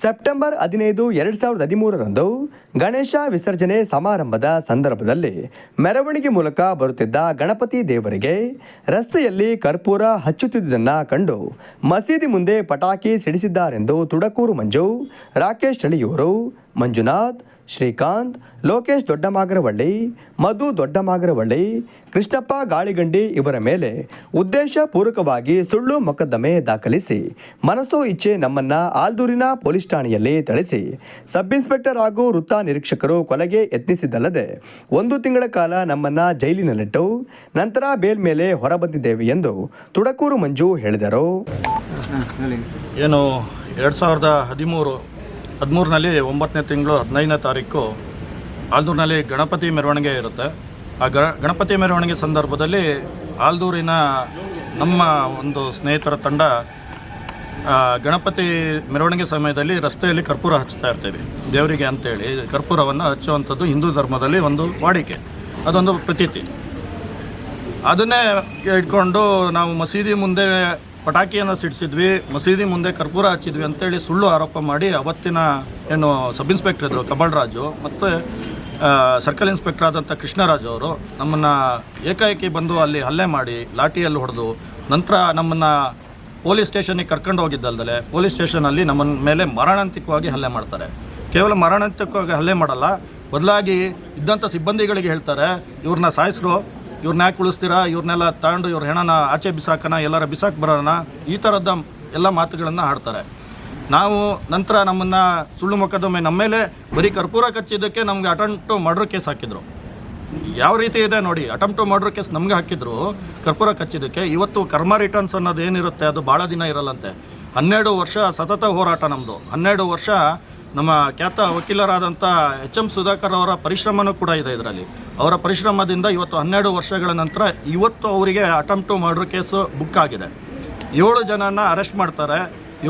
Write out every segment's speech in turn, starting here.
September ಹದಿನೈದು ಎರಡು ಸಾವಿರದ ಹದಿಮೂರರಂದು ಗಣೇಶ ವಿಸರ್ಜನೆ ಸಮಾರಂಭದ ಸಂದರ್ಭದಲ್ಲಿ ಮೆರವಣಿಗೆ ಮೂಲಕ ಬರುತ್ತಿದ್ದ ಗಣಪತಿ ದೇವರಿಗೆ ರಸ್ತೆಯಲ್ಲಿ ಕರ್ಪೂರ ಹಚ್ಚುತ್ತಿದ್ದುದನ್ನು ಕಂಡು ಮಸೀದಿ ಮುಂದೆ ಪಟಾಕಿ ಸಿಡಿಸಿದ್ದಾರೆಂದು ತುಡಕೂರು ಮಂಜು ರಾಕೇಶ್ ಚಳಿಯೂರು ಮಂಜುನಾಥ್ ಶ್ರೀಕಾಂತ್, ಲೋಕೇಶ್ ದೊಡ್ಡಮಾಗರವಳ್ಳಿ, ಮಧು ದೊಡ್ಡಮಾಗರವಳ್ಳಿ, ಕೃಷ್ಣಪ್ಪ ಗಾಳಿಗಂಡಿ ಇವರ ಮೇಲೆ ಉದ್ದೇಶಪೂರ್ವಕವಾಗಿ ಸುಳ್ಳು ಮೊಕದ್ದಮೆ ದಾಖಲಿಸಿ, ಮನಸ್ಸು ಇಚ್ಛೆ ನಮ್ಮನ್ನ ಆಲ್ದೂರಿನ ಪೊಲೀಸ್ ಠಾಣೆಯಲ್ಲಿ ಥಳಿಸಿ ಸಬ್ ಇನ್ಸ್ಪೆಕ್ಟರ್ ಹಾಗೂ ವೃತ್ತ ನಿರೀಕ್ಷಕರು ಕೊಲೆಗೆ ಯತ್ನಿಸಿದ್ದಲ್ಲದೆ, ಒಂದು ತಿಂಗಳ ಕಾಲ ನಮ್ಮನ್ನ ಜೈಲಿನಲ್ಲಿಟ್ಟು, ನಂತರ ಬೇಲ್ ಮೇಲೆ ಹೊರಬಂದಿದ್ದೇವೆ ಎಂದು ತುಡಕೂರು ಮಂಜು ಹೇಳಿದರು. ಏನು, ಎರಡು ಸಾವಿರದ ಹದಿಮೂರು ಹದಿಮೂರಿನಲ್ಲಿ ಒಂಬತ್ತನೇ ತಿಂಗಳು ಹದಿನೈದನೇ ತಾರೀಕು ಆಲ್ದೂರಿನಲ್ಲಿ ಗಣಪತಿ ಮೆರವಣಿಗೆ ಇರುತ್ತೆ. ಆ ಗಣಪತಿ ಮೆರವಣಿಗೆ ಸಂದರ್ಭದಲ್ಲಿ ಆಲ್ದೂರಿನ ನಮ್ಮ ಒಂದು ಸ್ನೇಹಿತರ ತಂಡ ಗಣಪತಿ ಮೆರವಣಿಗೆ ಸಮಯದಲ್ಲಿ ರಸ್ತೆಯಲ್ಲಿ ಕರ್ಪೂರ ಹಚ್ತಾ ಇರ್ತೀವಿ. ದೇವರಿಗೆ ಅಂತೇಳಿ ಕರ್ಪೂರವನ್ನು ಹಚ್ಚುವಂಥದ್ದು ಹಿಂದೂ ಧರ್ಮದಲ್ಲಿ ಒಂದು ವಾಡಿಕೆ. ಅದೊಂದು ಪ್ರತೀತಿ. ಅದನ್ನೇ ಇಟ್ಕೊಂಡು ನಾವು ಮಸೀದಿ ಮುಂದೆ ಪಟಾಕಿಯನ್ನು ಸಿಡಿಸಿದ್ವಿ, ಮಸೀದಿ ಮುಂದೆ ಕರ್ಪೂರ ಹಚ್ಚಿದ್ವಿ ಅಂತೇಳಿ ಸುಳ್ಳು ಆರೋಪ ಮಾಡಿ ಅವತ್ತಿನ ಏನು ಸಬ್ ಇನ್ಸ್ಪೆಕ್ಟರ್ ಇದ್ದರು ಕಬಳ್ರಾಜು ಮತ್ತು ಸರ್ಕಲ್ ಇನ್ಸ್ಪೆಕ್ಟರ್ ಆದಂಥ ಕೃಷ್ಣರಾಜು ಅವರು ನಮ್ಮನ್ನು ಏಕಾಏಕಿ ಬಂದು ಅಲ್ಲಿ ಹಲ್ಲೆ ಮಾಡಿ ಲಾಠಿಯಲ್ಲಿ ಹೊಡೆದು ನಂತರ ನಮ್ಮನ್ನು ಪೊಲೀಸ್ ಸ್ಟೇಷನಿಗೆ ಕರ್ಕೊಂಡು ಹೋಗಿದ್ದಲ್ದಲೆ ಪೊಲೀಸ್ ಸ್ಟೇಷನಲ್ಲಿ ನಮ್ಮ ಮೇಲೆ ಮರಣಾಂತಿಕವಾಗಿ ಹಲ್ಲೆ ಮಾಡ್ತಾರೆ. ಕೇವಲ ಮರಣಾಂತಿಕವಾಗಿ ಹಲ್ಲೆ ಮಾಡಲ್ಲ, ಬದಲಾಗಿ ಇದ್ದಂಥ ಸಿಬ್ಬಂದಿಗಳಿಗೆ ಹೇಳ್ತಾರೆ ಇವ್ರನ್ನ ಸಾಯಿಸ್ರು ಇವ್ರನ್ನ ಯಾಕೆ ಉಳಿಸ್ತೀರಾ? ಇವ್ರನ್ನೆಲ್ಲ ತಗೊಂಡು ಇವ್ರ ಹೆಣನ ಆಚೆ ಬಿಸಾಕನ, ಎಲ್ಲರ ಬಿಸಾಕ್ ಬರೋಣ ಈ ಥರದ ಎಲ್ಲ ಮಾತುಗಳನ್ನು ಆಡ್ತಾರೆ. ನಾವು ನಂತರ ನಮ್ಮನ್ನು ಸುಳ್ಳು ಮೊಕದ್ದಮೆ ನಮ್ಮ ಮೇಲೆ ಬರೀ ಕರ್ಪೂರ ಕಚ್ಚಿದ್ದಕ್ಕೆ ನಮಗೆ ಅಟೆಂಪ್ಟು ಮರ್ಡ್ರ್ ಕೇಸ್ ಹಾಕಿದ್ರು. ಯಾವ ರೀತಿ ಇದೆ ನೋಡಿ, ಅಟೆಂಪ್ಟ್ ಟು ಮರ್ಡರ್ ಕೇಸ್ ನಮಗೆ ಹಾಕಿದ್ರು, ಕರ್ಪೂರ ಕಚ್ಚಿದ್ದಕ್ಕೆ. ಇವತ್ತು ಕರ್ಮ ರಿಟರ್ನ್ಸ್ ಅನ್ನೋದು ಏನಿರುತ್ತೆ, ಅದು ಭಾಳ ದಿನ ಇರಲ್ಲಂತೆ. ಹನ್ನೆರಡು ವರ್ಷ ಸತತ ಹೋರಾಟ ನಮ್ಮದು ಹನ್ನೆರಡು ವರ್ಷ ನಮ್ಮ ಖ್ಯಾತ ವಕೀಲರಾದಂಥ ಎಚ್ ಎಂ ಸುಧಾಕರ್ ಅವರ ಪರಿಶ್ರಮನೂ ಕೂಡ ಇದೆ ಇದರಲ್ಲಿ. ಅವರ ಪರಿಶ್ರಮದಿಂದ ಇವತ್ತು ಹನ್ನೆರಡು ವರ್ಷಗಳ ನಂತರ ಇವತ್ತು ಅವರಿಗೆ ಅಟೆಂಪ್ಟು ಮರ್ಡ್ರ್ ಕೇಸು ಬುಕ್ ಆಗಿದೆ. ಏಳು ಜನನ ಅರೆಸ್ಟ್ ಮಾಡ್ತಾರೆ.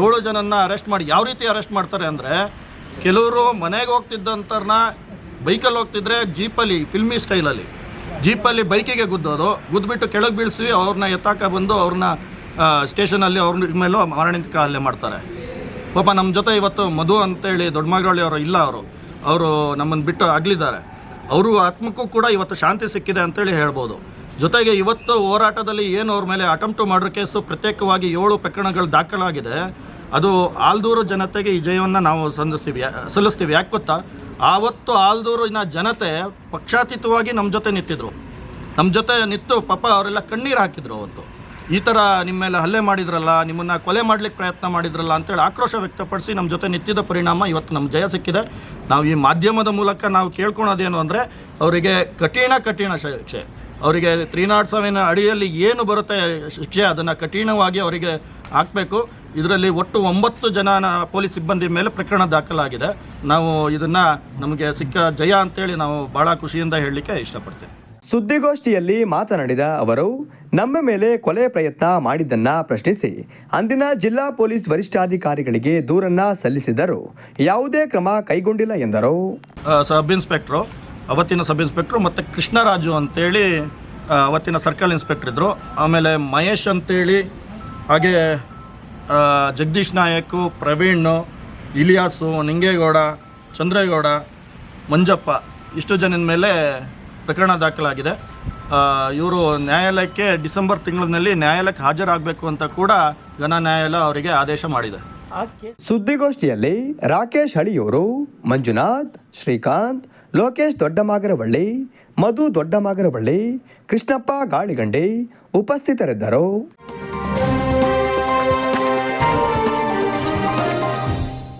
ಏಳು ಜನನ ಅರೆಸ್ಟ್ ಮಾಡಿ ಯಾವ ರೀತಿ ಅರೆಸ್ಟ್ ಮಾಡ್ತಾರೆ ಅಂದರೆ ಕೆಲವರು ಮನೆಗೆ ಹೋಗ್ತಿದ್ದಂಥವ್ರನ್ನ ಬೈಕಲ್ಲಿ ಹೋಗ್ತಿದ್ರೆ ಜೀಪಲ್ಲಿ ಫಿಲ್ಮಿ ಸ್ಟೈಲಲ್ಲಿ ಜೀಪಲ್ಲಿ ಬೈಕಿಗೆ ಗುದ್ದೋದು. ಗುದ್ದುಬಿಟ್ಟು ಕೆಳಗೆ ಬೀಳಿಸಿ ಅವ್ರನ್ನ ಎತ್ತಾಕ ಬಂದು ಅವ್ರನ್ನ ಸ್ಟೇಷನಲ್ಲಿ ಅವ್ರ ಮೇಲೂ ಮಾರಣಾಂತಿಕ ಹಲ್ಲೆ ಮಾಡ್ತಾರೆ. ಪಾಪ ನಮ್ಮ ಜೊತೆ ಇವತ್ತು ಮಧು ಅಂತೇಳಿ ದೊಡ್ಡಮಗಳಳ್ಳಿ ಅವರು ಇಲ್ಲ ಅವರು. ಅವರು ನಮ್ಮನ್ನು ಬಿಟ್ಟು ಆಗಲಿದ್ದಾರೆ ಅವರು ಆತ್ಮಕ್ಕೂ ಕೂಡ ಇವತ್ತು ಶಾಂತಿ ಸಿಕ್ಕಿದೆ ಅಂತೇಳಿ ಹೇಳ್ಬೋದು. ಜೊತೆಗೆ ಇವತ್ತು ಹೋರಾಟದಲ್ಲಿ ಏನು ಅವ್ರ ಮೇಲೆ ಅಟೆಂಪ್ಟು ಮಾಡೋ ಕೇಸು ಪ್ರತ್ಯೇಕವಾಗಿ ಏಳು ಪ್ರಕರಣಗಳು ದಾಖಲಾಗಿದೆ. ಅದು ಆಲ್ದೂರು ಜನತೆಗೆ ಈ ಜಯವನ್ನು ನಾವು ಸಂದಿಸ್ತೀವಿ ಸಲ್ಲಿಸ್ತೀವಿ. ಯಾಕೆ ಗೊತ್ತಾ? ಆವತ್ತು ಆಲ್ದೂರಿನ ಜನತೆ ಪಕ್ಷಾತೀತವಾಗಿ ನಮ್ಮ ಜೊತೆ ನಿಂತಿದ್ರು. ನಮ್ಮ ಜೊತೆ ನಿಂತು ಪಾಪ ಅವರೆಲ್ಲ ಕಣ್ಣೀರು ಹಾಕಿದ್ರು ಅವತ್ತು. ಈ ಥರ ನಿಮ್ಮ ಮೇಲೆ ಹಲ್ಲೆ ಮಾಡಿದ್ರಲ್ಲ, ನಿಮ್ಮನ್ನು ಕೊಲೆ ಮಾಡ್ಲಿಕ್ಕೆ ಪ್ರಯತ್ನ ಮಾಡಿದ್ರಲ್ಲ ಅಂತೇಳಿ ಆಕ್ರೋಶ ವ್ಯಕ್ತಪಡಿಸಿ ನಮ್ಮ ಜೊತೆ ನಿಂತಿದ್ದ ಪರಿಣಾಮ ಇವತ್ತು ನಮ್ಮ ಜಯ ಸಿಕ್ಕಿದೆ. ನಾವು ಈ ಮಾಧ್ಯಮದ ಮೂಲಕ ನಾವು ಕೇಳ್ಕೊಳೋದೇನು ಅಂದರೆ, ಅವರಿಗೆ ಕಠಿಣ ಕಠಿಣ ಶಿಕ್ಷೆ. ಅವರಿಗೆ ತ್ರೀ ನಾಟ್ ಸೆವೆನ್ ಅಡಿಯಲ್ಲಿ ಏನು ಬರುತ್ತೆ ಶಿಕ್ಷೆ, ಅದನ್ನು ಕಠಿಣವಾಗಿ ಅವರಿಗೆ ಹಾಕಬೇಕು. ಇದರಲ್ಲಿ ಒಟ್ಟು ಒಂಬತ್ತು ಜನ ಪೊಲೀಸ್ ಸಿಬ್ಬಂದಿ ಮೇಲೆ ಪ್ರಕರಣ ದಾಖಲಾಗಿದೆ. ನಾವು ಇದನ್ನು ನಮಗೆ ಸಿಕ್ಕ ಜಯ ಅಂತೇಳಿ ನಾವು ಭಾಳ ಖುಷಿಯಿಂದ ಹೇಳಲಿಕ್ಕೆ ಇಷ್ಟಪಡ್ತೀವಿ. ಸುದ್ದಿಗೋಷ್ಠಿಯಲ್ಲಿ ಮಾತನಾಡಿದ ಅವರು, ನಮ್ಮ ಮೇಲೆ ಕೊಲೆ ಪ್ರಯತ್ನ ಮಾಡಿದ್ದನ್ನ ಪ್ರಶ್ನಿಸಿ, ಅಂದಿನ ಜಿಲ್ಲಾ ಪೊಲೀಸ್ ವರಿಷ್ಠಾಧಿಕಾರಿಗಳಿಗೆ ದೂರನ್ನ ಸಲ್ಲಿಸಿದರು ಯಾವುದೇ ಕ್ರಮ ಕೈಗೊಂಡಿಲ್ಲ ಎಂದರು. ಸಬ್ ಇನ್ಸ್ಪೆಕ್ಟ್ರು, ಅವತ್ತಿನ ಸಬ್ ಇನ್ಸ್ಪೆಕ್ಟ್ರು ಮತ್ತು ಕೃಷ್ಣರಾಜು ಅಂತೇಳಿ ಅವತ್ತಿನ ಸರ್ಕಲ್ ಇನ್ಸ್ಪೆಕ್ಟ್ರ್ ಇದ್ದರು ಆಮೇಲೆ ಮಹೇಶ್ ಅಂತೇಳಿ, ಹಾಗೆ ಜಗದೀಶ್ ನಾಯಕು, ಪ್ರವೀಣ್, ಇಲಿಯಾಸು, ನಿಂಗೇಗೌಡ, ಚಂದ್ರೇಗೌಡ, ಮಂಜಪ್ಪ, ಇಷ್ಟು ಜನದ ಮೇಲೆ ಪ್ರಕರಣ ದಾಖಲಾಗಿದೆ. ಇವರು ನ್ಯಾಯಾಲಯಕ್ಕೆ ಡಿಸೆಂಬರ್ ತಿಂಗಳಿನಲ್ಲಿ ನ್ಯಾಯಾಲಯಕ್ಕೆ ಹಾಜರಾಗಬೇಕು ಅಂತ ಕೂಡ ಘನ ನ್ಯಾಯಾಲಯ ಅವರಿಗೆ ಆದೇಶ ಮಾಡಿದೆ. ಸುದ್ದಿಗೋಷ್ಠಿಯಲ್ಲಿ ರಾಕೇಶ್ ಹಳಿಯೂರು, ಮಂಜುನಾಥ್, ಶ್ರೀಕಾಂತ್, ಲೋಕೇಶ್ ದೊಡ್ಡಮಾಗರವಳ್ಳಿ, ಮಧು ದೊಡ್ಡಮಾಗರವಳ್ಳಿ, ಕೃಷ್ಣಪ್ಪ ಗಾಳಿಗಂಡಿ ಉಪಸ್ಥಿತರಿದ್ದರು.